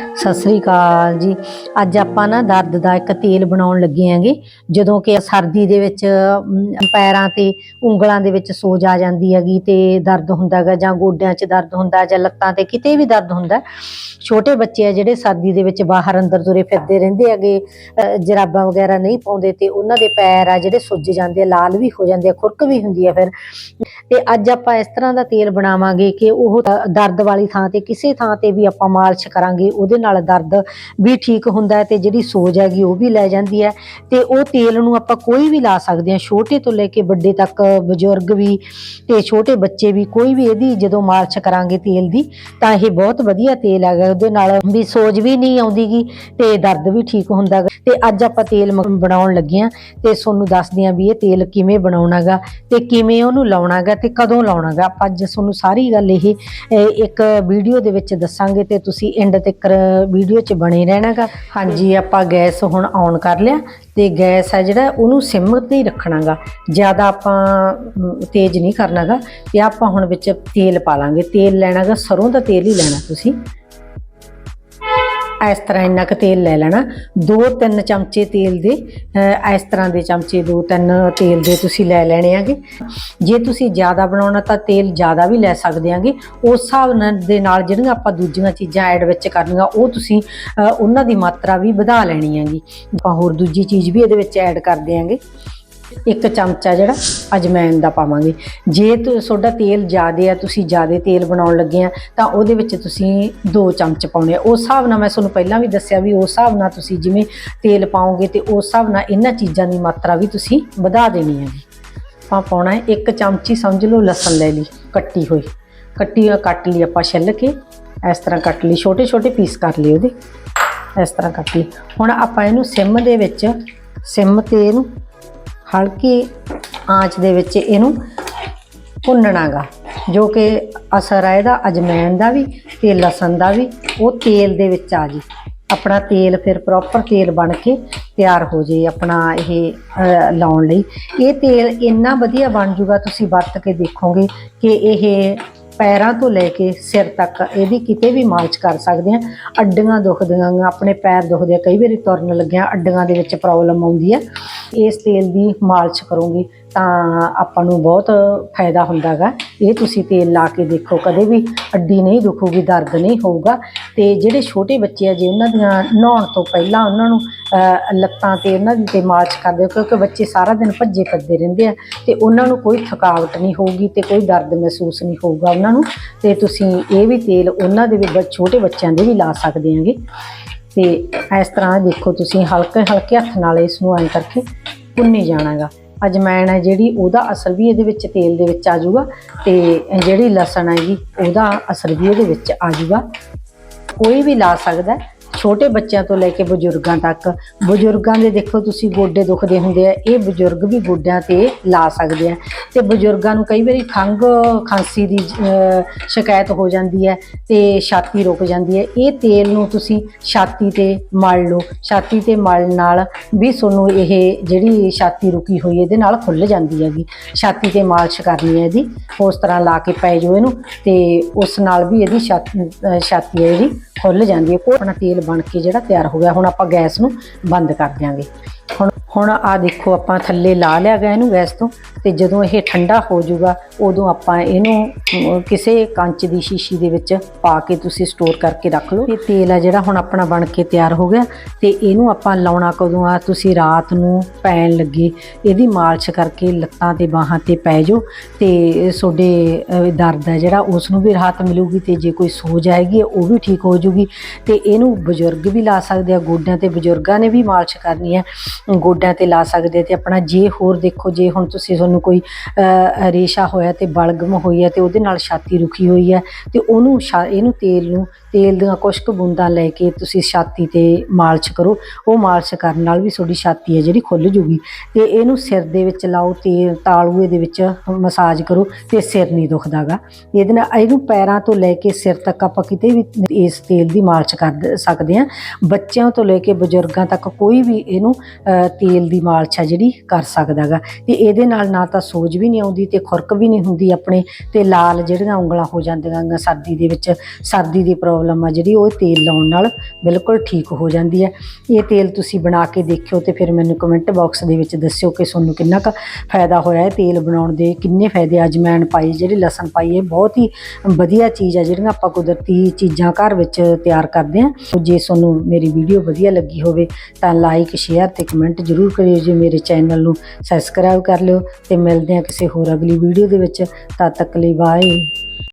ਸਤਿ ਸ੍ਰੀ ਅਕਾਲ ਜੀ। ਅੱਜ ਆਪਾਂ ਨਾ ਦਰਦ ਦਾ ਇੱਕ ਤੇਲ ਬਣਾਉਣ ਲੱਗੇ ਆਂਗੇ ਜਦੋਂ ਕਿ ਸਰਦੀ ਦੇ ਵਿੱਚ ਪੈਰਾਂ ਤੇ ਉਂਗਲਾਂ ਦੇ ਵਿੱਚ ਸੋਜ ਆ ਜਾਂਦੀ ਹੈਗੀ ਤੇ ਦਰਦ ਹੁੰਦਾ ਜਾਂ ਗੋਡਿਆਂ 'ਚ ਦਰਦ ਹੁੰਦਾ ਜਾਂ ਲੱਤਾਂ ਤੇ ਕਿਤੇ ਵੀ ਦਰਦ ਹੁੰਦਾ। ਛੋਟੇ ਬੱਚੇ ਆ ਜਿਹੜੇ ਸਰਦੀ ਦੇ ਵਿੱਚ ਬਾਹਰ ਅੰਦਰ ਤੁਰੇ ਫਿਰਦੇ ਰਹਿੰਦੇ ਹੈਗੇ ਜਰਾਬਾਂ ਵਗੈਰਾ ਨਹੀਂ ਪਾਉਂਦੇ ਤੇ ਉਹਨਾਂ ਦੇ ਪੈਰ ਆ ਜਿਹੜੇ ਸੁੱਜ ਜਾਂਦੇ ਆ, ਲਾਲ ਵੀ ਹੋ ਜਾਂਦੇ ਆ, ਖੁਰਕ ਵੀ ਹੁੰਦੀ ਆ ਫਿਰ। ਤੇ ਅੱਜ ਆਪਾਂ ਇਸ ਤਰ੍ਹਾਂ ਦਾ ਤੇਲ ਬਣਾਵਾਂਗੇ ਕਿ ਉਹ ਦਰਦ ਵਾਲੀ ਥਾਂ ਤੇ, ਕਿਸੇ ਥਾਂ ਤੇ ਵੀ ਆਪਾਂ ਮਾਲਿਸ਼ ਕਰਾਂਗੇ ਉਹਦੇ ਨਾਲ ਦਰਦ ਵੀ ਠੀਕ ਹੁੰਦਾ ਹੈ ਤੇ ਜਿਹੜੀ ਸੋਜ ਹੈਗੀ ਉਹ ਵੀ ਲੈ ਜਾਂਦੀ ਹੈ ਤੇ ਉਹ ਤੇਲ ਨੂੰ ਆਪਾਂ ਕੋਈ ਵੀ ਲਾ ਸਕਦੇ ਹਾਂ, ਛੋਟੇ ਤੋਂ ਲੈ ਕੇ ਵੱਡੇ ਤੱਕ ਬਜ਼ੁਰਗ ਵੀ ਤੇ ਛੋਟੇ ਬੱਚੇ ਵੀ, ਕੋਈ ਵੀ ਇਹਦੀ ਜਦੋਂ ਮਾਲਿਸ਼ ਕਰਾਂਗੇ ਤੇਲ ਦੀ ਤਾਂ ਇਹ ਬਹੁਤ ਵਧੀਆ ਤੇਲ ਹੈਗਾ ਉਹਦੇ ਨਾਲ ਵੀ ਸੋਜ ਵੀ ਨਹੀਂ ਆਉਂਦੀਗੀ ਤੇ ਦਰਦ ਵੀ ਠੀਕ ਹੁੰਦਾ ਗਾ। ਤੇ ਅੱਜ ਆਪਾਂ ਤੇਲ ਬਣਾਉਣ ਲੱਗੇ ਹਾਂ ਤੇ ਤੁਹਾਨੂੰ ਦੱਸਦੇ ਹਾਂ ਵੀ ਇਹ ਤੇਲ ਕਿਵੇਂ ਬਣਾਉਣਾਗਾ ਤੇ ਕਿਵੇਂ ਉਹਨੂੰ ਲਾਉਣਾਗਾ ਤੇ ਕਦੋਂ ਲਾਉਣਾਗਾ ਆਪਾਂ ਅੱਜ ਤੁਹਾਨੂੰ ਸਾਰੀ ਗੱਲ ਇਹ ਇੱਕ ਵੀਡੀਓ ਦੇ ਵਿੱਚ ਦੱਸਾਂਗੇ ਤੇ ਤੁਸੀਂ ਐਂਡ ਤੱਕ ਵੀਡੀਓ 'ਚ ਬਣੇ ਰਹਿਣਾਗਾ। ਹਾਂਜੀ। ਆਪਾਂ ਗੈਸ ਹੁਣ ਔਨ ਕਰ ਲਿਆ ਤੇ ਗੈਸ ਹੈ ਜਿਹੜਾ ਉਹਨੂੰ ਸਿਮ ਤੇ ਹੀ ਰੱਖਣਾਗਾ। ਜ਼ਿਆਦਾ ਆਪਾਂ ਤੇਜ਼ ਨਹੀਂ ਕਰਨਾਗਾ। ਤੇ ਆਪਾਂ ਹੁਣ ਵਿੱਚ ਤੇਲ ਪਾ ਲਾਂਗੇ। ਤੇਲ ਲੈਣਾਗਾ ਸਰੋਂ ਦਾ ਤੇਲ ਹੀ ਲੈਣਾ ਤੁਸੀਂ। ਇਸ ਤਰ੍ਹਾਂ ਇੰਨਾ ਕੁ ਤੇਲ ਲੈ ਲੈਣਾ। ਦੋ ਤਿੰਨ ਚਮਚੇ ਤੇਲ ਦੇ ਇਸ ਤਰ੍ਹਾਂ ਦੇ ਚਮਚੇ ਦੋ ਤਿੰਨ ਤੇਲ ਦੇ ਤੁਸੀਂ ਲੈ ਲੈਣੇ ਆਗੇ ਜੇ ਤੁਸੀਂ ਜ਼ਿਆਦਾ ਬਣਾਉਣਾ ਤਾਂ ਤੇਲ ਜ਼ਿਆਦਾ ਵੀ ਲੈ ਸਕਦੇ ਆਗੇ ਉਸ ਹਿਸਾਬ ਨਾਲ ਦੇ ਨਾਲ ਜਿਹੜੀਆਂ ਆਪਾਂ ਦੂਜੀਆਂ ਚੀਜ਼ਾਂ ਐਡ ਵਿੱਚ ਕਰਨੀਆਂ, ਉਹ ਤੁਸੀਂ ਉਹਨਾਂ ਦੀ ਮਾਤਰਾ ਵੀ ਵਧਾ ਲੈਣੀ ਹੈਗੀ। ਆਪਾਂ ਹੋਰ ਦੂਜੀ ਚੀਜ਼ ਵੀ ਇਹਦੇ ਵਿੱਚ ਐਡ ਕਰਦੇ ਆਂਗੇ ਇੱਕ ਚਮਚਾ ਜਿਹੜਾ ਅਜਮੈਨ ਦਾ ਪਾਵਾਂਗੇ। ਜੇ ਤੁਹਾਡਾ ਤੇਲ ਜ਼ਿਆਦਾ ਆ, ਤੁਸੀਂ ਜ਼ਿਆਦਾ ਤੇਲ ਬਣਾਉਣ ਲੱਗੇ ਆ, ਤਾਂ ਉਹਦੇ ਵਿੱਚ ਤੁਸੀਂ 2 ਚਮਚ ਪਾਉਣੇ ਆ। ਉਸ ਹਿਸਾਬ ਨਾਲ ਮੈਂ ਤੁਹਾਨੂੰ ਪਹਿਲਾਂ ਵੀ ਦੱਸਿਆ ਵੀ ਉਸ ਹਿਸਾਬ ਨਾਲ ਤੁਸੀਂ ਜਿਵੇਂ ਤੇਲ ਪਾਓਗੇ ਤੇ ਉਸ ਹਿਸਾਬ ਨਾਲ ਇਹਨਾਂ ਚੀਜ਼ਾਂ ਦੀ ਮਾਤਰਾ ਵੀ ਤੁਸੀਂ ਵਧਾ ਦੇਣੀ ਹੈ ਆਪਾਂ ਪਾਉਣਾ ਹੈ ਇੱਕ ਚਮਚੀ ਸਮਝ ਲਓ ਲਸਣ ਲੈ ਲਈ, ਕੱਟੀ ਹੋਈ। ਕੱਟੀ ਹੋਈ, ਕੱਟ ਲਈ ਆਪਾਂ ਛਿੱਲ ਕੇ, ਇਸ ਤਰ੍ਹਾਂ ਕੱਟ ਲਈ ਛੋਟੇ ਛੋਟੇ ਪੀਸ ਕਰ ਲਈ ਉਹਦੇ। ਇਸ ਤਰ੍ਹਾਂ ਕੱਟ ਲਈ। ਹੁਣ ਆਪਾਂ ਇਹਨੂੰ ਸਿਮ ਦੇ ਵਿੱਚ, ਸਿਮ ਤੇ ਇਹਨੂੰ ਹਲਕੀ ਆਂਚ ਦੇ ਵਿੱਚ ਇਹਨੂੰ ਭੁੰਨਣਾਗਾ, ਜੋ ਕਿ ਅਸਰ ਹੈ ਇਹਦਾ, ਅਜਮੈਣ ਦਾ ਵੀ ਤੇ ਲਸਣ ਦਾ ਵੀ, ਉਹ ਤੇਲ ਦੇ ਵਿੱਚ ਆ ਜੀ। ਆਪਣਾ ਤੇਲ ਫਿਰ ਪ੍ਰੋਪਰ ਤੇਲ ਬਣ ਕੇ ਤਿਆਰ ਹੋ ਜੇ ਆਪਣਾ ਇਹ ਲਾਉਣ ਲਈ। ਇਹ ਤੇਲ ਇੰਨਾ ਵਧੀਆ ਬਣ ਜੂਗਾ, ਤੁਸੀਂ ਵਰਤ ਕੇ ਦੇਖੋਗੇ ਕਿ ਇਹ ਪੈਰਾਂ ਤੋਂ ਲੈ ਕੇ ਸਿਰ ਤੱਕ ਇਹਦੀ ਕਿਤੇ ਵੀ ਮਾਲਸ਼ ਕਰ ਸਕਦੇ ਆ ਅੱਡੀਆਂ ਦੁਖਦੀਆਂ, ਆਪਣੇ ਪੈਰ ਦੁਖਦੇ ਆ, ਕਈ ਵਾਰੀ ਤੁਰਨ ਲੱਗਿਆ ਅੱਡੀਆਂ ਦੇ ਵਿੱਚ ਪ੍ਰੋਬਲਮ ਆਉਂਦੀ ਆ। ਇਸ ਤੇਲ ਦੀ ਮਾਲਸ਼ ਕਰੋਗੇ। ਤਾਂ ਆਪਾਂ ਨੂੰ ਬਹੁਤ ਫਾਇਦਾ ਹੁੰਦਾਗਾ। ਇਹ ਤੁਸੀਂ ਤੇਲ ਲਾ ਕੇ ਦੇਖੋ, ਕਦੇ ਵੀ ਅੱਡੀ ਨਹੀਂ ਦੁਖੂਗੀ, ਦਰਦ ਨਹੀਂ ਹੋਊਗਾ। ਤੇ ਜਿਹੜੇ ਛੋਟੇ ਬੱਚੇ ਆ, ਜੇ ਉਹਨਾਂ ਦੀਆਂ ਨਹਾਉਣ ਤੋਂ ਪਹਿਲਾਂ ਉਹਨਾਂ ਨੂੰ ਲੱਤਾਂ ਤੇ ਉਹਨਾਂ ਦੀ ਤੇ ਮਾਲਿਸ਼ ਕਰਦੇ ਹੋ ਕਿਉਂਕਿ ਬੱਚੇ ਸਾਰਾ ਦਿਨ ਭੱਜੇ ਫਿਰਦੇ ਰਹਿੰਦੇ ਆ, ਤੇ ਉਹਨਾਂ ਨੂੰ ਕੋਈ ਥਕਾਵਟ ਨਹੀਂ ਹੋਊਗੀ ਤੇ ਕੋਈ ਦਰਦ ਮਹਿਸੂਸ ਨਹੀਂ ਹੋਊਗਾ ਉਹਨਾਂ ਨੂੰ। ਤੇ ਤੁਸੀਂ ਇਹ ਵੀ ਤੇਲ ਉਹਨਾਂ ਦੇ ਵੀ ਬ- ਛੋਟੇ ਬੱਚਿਆਂ ਦੇ ਵੀ ਲਾ ਸਕਦੇ ਆਂਗੇ। ਤੇ ਇਸ ਤਰ੍ਹਾਂ ਦੇਖੋ ਤੁਸੀਂ ਹਲਕੇ ਹਲਕੇ ਹੱਥ ਨਾਲ ਇਸ ਨੂੰ ਐਂ ਕਰਕੇ ਭੁੰਨੀ ਜਾਣਾਗਾ। ਅਜਮੈਣ ਹੈ ਜਿਹੜੀ ਉਹਦਾ ਅਸਰ ਵੀ ਇਹਦੇ ਵਿੱਚ ਤੇਲ ਦੇ ਵਿੱਚ ਆ ਜਾਊਗਾ ਤੇ ਜਿਹੜੀ ਲਸਣ ਹੈਗੀ ਉਹਦਾ ਅਸਰ ਵੀ ਇਹਦੇ ਵਿੱਚ ਆ ਜਾਊਗਾ ਕੋਈ ਵੀ ਲਾ ਸਕਦਾ ਛੋਟੇ ਬੱਚਿਆਂ ਤੋਂ ਲੈ ਕੇ ਬਜ਼ੁਰਗਾਂ ਤੱਕ। ਬਜ਼ੁਰਗਾਂ ਦੇ ਦੇਖੋ ਤੁਸੀਂ ਗੋਡੇ ਦੁਖਦੇ ਹੁੰਦੇ ਆ, ਇਹ ਬਜ਼ੁਰਗ ਵੀ ਗੋਡਿਆਂ ਤੇ ਲਾ ਸਕਦੇ ਆ। ਤੇ ਬਜ਼ੁਰਗਾਂ ਨੂੰ ਕਈ ਵਾਰੀ ਖੰਘ, ਖਾਂਸੀ ਦੀ ਸ਼ਿਕਾਇਤ ਹੋ ਜਾਂਦੀ ਹੈ ਤੇ ਛਾਤੀ ਰੁਕ ਜਾਂਦੀ ਹੈ। ਇਹ ਤੇਲ ਨੂੰ ਤੁਸੀਂ ਛਾਤੀ ਤੇ ਮਲ ਲਓ। ਛਾਤੀ ਤੇ ਮਲਣ ਨਾਲ ਵੀ ਤੁਹਾਨੂੰ ਇਹ ਜਿਹੜੀ ਛਾਤੀ ਰੁਕੀ ਹੋਈ ਇਹਦੇ ਨਾਲ ਖੁੱਲ ਜਾਂਦੀ ਹੈਗੀ। ਛਾਤੀ ਤੇ ਮਾਲਿਸ਼ ਕਰਨੀ ਹੈ ਇਹਦੀ, ਉਸ ਤਰ੍ਹਾਂ ਲਾ ਕੇ ਪੈ ਜਾਓ ਇਹਨੂੰ ਤੇ ਉਸ ਨਾਲ ਵੀ ਇਹਦੀ ਛਾਤੀ ਛਾਤੀ ਹੈ ਜਿਹੜੀ ਖੁੱਲ ਜਾਂਦੀ ਹੈ। ਕੋਈ ਤੇਲ ਬਣ ਕੇ ਜਿਹੜਾ ਤਿਆਰ ਹੋ ਗਿਆ ਹੁਣ ਆਪਾਂ ਗੈਸ ਨੂੰ ਬੰਦ ਕਰ ਦਿਆਂਗੇ। ਹੁਣ ਹੁਣ ਆ ਦੇਖੋ, ਆਪਾਂ ਥੱਲੇ ਲਾ ਲਿਆ ਗਿਆ ਇਹਨੂੰ ਗੈਸ ਤੋਂ ਤੇ ਜਦੋਂ ਇਹ ਠੰਡਾ ਹੋ ਜਾਊਗਾ, ਉਦੋਂ ਆਪਾਂ ਇਹਨੂੰ ਕਿਸੇ ਕੰਚ ਦੀ ਸ਼ੀਸ਼ੀ ਦੇ ਵਿੱਚ ਪਾ ਕੇ ਤੁਸੀਂ ਸਟੋਰ ਕਰਕੇ ਰੱਖ ਲਓ। ਇਹ ਤੇਲ ਆ ਜਿਹੜਾ ਹੁਣ ਆਪਣਾ ਬਣ ਕੇ ਤਿਆਰ ਹੋ ਗਿਆ ਤੇ ਇਹਨੂੰ ਆਪਾਂ ਲਾਉਣਾ ਕਦੋਂ ਆ? ਤੁਸੀਂ ਰਾਤ ਨੂੰ ਪੈਣ ਲੱਗੇ, ਇਹਦੀ ਮਾਲਿਸ਼ ਕਰਕੇ ਲੱਤਾਂ ਤੇ ਬਾਹਾਂ ਤੇ ਪੈ ਜਾਓ ਤੇ ਤੁਹਾਡੇ ਦਰਦ ਹੈ ਜਿਹੜਾ ਉਸ ਨੂੰ ਵੀ ਰਾਹਤ ਮਿਲੂਗੀ ਤੇ ਜੇ ਕੋਈ ਸੋਜ ਆਏਗੀ ਉਹ ਵੀ ਠੀਕ ਹੋ ਜੂਗੀ ਤੇ ਇਹਨੂੰ ਬਜ਼ੁਰਗ ਵੀ ਲਾ ਸਕਦੇ ਆ, ਗੋਡਿਆਂ ਤੇ ਬਜ਼ੁਰਗਾਂ ਨੇ ਵੀ ਮਾਲਿਸ਼ ਕਰਨੀ ਹੈ ਗੋਡਿਆਂ ਤੇ ਲਾ ਸਕਦੇ ਤੇ ਆਪਣਾ ਜੇ ਹੋਰ ਦੇਖੋ, ਜੇ ਹੁਣ ਤੁਸੀਂ ਤੁਹਾਨੂੰ ਕੋਈ ਰੇਸ਼ਾ ਹੋਇਆ ਤੇ ਬਲਗਮ ਹੋਈ ਹੈ ਤੇ ਉਹਦੇ ਨਾਲ ਛਾਤੀ ਰੁਕੀ ਹੋਈ ਹੈ ਤੇ ਉਹਨੂੰ ਛਾ- ਇਹਨੂੰ ਤੇਲ ਨੂੰ, ਤੇਲ ਦੀਆਂ ਕੁਝ ਕੁ ਬੂੰਦਾਂ ਲੈ ਕੇ ਤੁਸੀਂ ਛਾਤੀ ਤੇ ਮਾਲਿਸ਼ ਕਰੋ। ਉਹ ਮਾਲਿਸ਼ ਕਰਨ ਨਾਲ ਵੀ ਤੁਹਾਡੀ ਛਾਤੀ ਹੈ ਜਿਹੜੀ ਖੁੱਲ ਜੂਗੀ ਤੇ ਇਹਨੂੰ ਸਿਰ ਦੇ ਵਿੱਚ ਲਾਓ, ਤੇ ਤਾਲੂਏ ਦੇ ਵਿੱਚ ਮਸਾਜ ਕਰੋ ਤੇ ਸਿਰ ਨਹੀਂ ਦੁਖਦਾਗਾ। ਇਹਦੇ ਨਾਲ ਇਹਨੂੰ ਪੈਰਾਂ ਤੋਂ ਲੈ ਕੇ ਸਿਰ ਤੱਕ ਆਪਾਂ ਕਿਤੇ ਵੀ ਇਸ ਤੇਲ ਦੀ ਮਾਲਿਸ਼ ਕਰ ਸਕਦੇ ਹਾਂ। ਬੱਚਿਆਂ ਤੋਂ ਲੈ ਕੇ ਬਜ਼ੁਰਗਾਂ ਤੱਕ ਕੋਈ ਵੀ ਇਹਨੂੰ ਤੇਲ ਦੀ ਮਾਲਸ਼ ਆ ਜਿਹੜੀ ਕਰ ਸਕਦਾਗਾ। ਤੇ ਇਹਦੇ ਨਾਲ ਨਾ ਤਾਂ ਸੋਜ ਵੀ ਨਹੀਂ ਆਉਂਦੀ ਤੇ ਖੁਰਕ ਵੀ ਨਹੀਂ ਹੁੰਦੀ ਆਪਣੇ ਤੇ ਲਾਲ ਜਿਹੜੀਆਂ ਉਂਗਲਾਂ ਹੋ ਜਾਂਦੀਆਂ ਗਾ ਸਰਦੀ ਦੇ ਵਿੱਚ, ਸਰਦੀ ਦੀ ਪ੍ਰੋਬਲਮ ਆ ਜਿਹੜੀ, ਉਹ ਤੇਲ ਲਾਉਣ ਨਾਲ ਬਿਲਕੁਲ ਠੀਕ ਹੋ ਜਾਂਦੀ ਹੈ। ਇਹ ਤੇਲ ਤੁਸੀਂ ਬਣਾ ਕੇ ਦੇਖਿਓ ਤੇ ਫਿਰ ਮੈਨੂੰ ਕਮੈਂਟ ਬਾਕਸ ਦੇ ਵਿੱਚ ਦੱਸਿਓ ਕਿ ਤੁਹਾਨੂੰ ਕਿੰਨਾ ਕੁ ਫਾਇਦਾ ਹੋਇਆ ਹੈ ਤੇਲ ਬਣਾਉਣ ਦੇ, ਕਿੰਨੇ ਫਾਇਦੇ ਅਜਮੈਨ ਪਾਈ ਜਿਹੜੀ ਲਸਣ ਪਾਈ ਇਹ ਬਹੁਤ ਹੀ ਵਧੀਆ ਚੀਜ਼ ਆ ਜਿਹੜੀਆਂ ਆਪਾਂ ਕੁਦਰਤੀ ਚੀਜ਼ਾਂ ਘਰ ਵਿੱਚ ਤਿਆਰ ਕਰਦੇ ਹਾਂ। ਜੇ ਤੁਹਾਨੂੰ ਮੇਰੀ ਵੀਡੀਓ ਵਧੀਆ ਲੱਗੀ ਹੋਵੇ ਤਾਂ ਲਾਈਕ ਸ਼ੇਅਰ ਤੇ ਕਮੈਂਟ ਜ਼ਰੂਰ ਕਰਿਓ ਜੀ ਮੇਰੇ ਚੈਨਲ ਨੂੰ ਸਬਸਕ੍ਰਾਈਬ ਕਰ ਲਿਓ ਤੇ ਮਿਲਦੇ ਹਾਂ ਕਿਸੇ ਹੋਰ ਅਗਲੀ ਵੀਡੀਓ ਦੇ ਵਿੱਚ। ਤਦ ਤੱਕ ਲਈ ਬਾਏ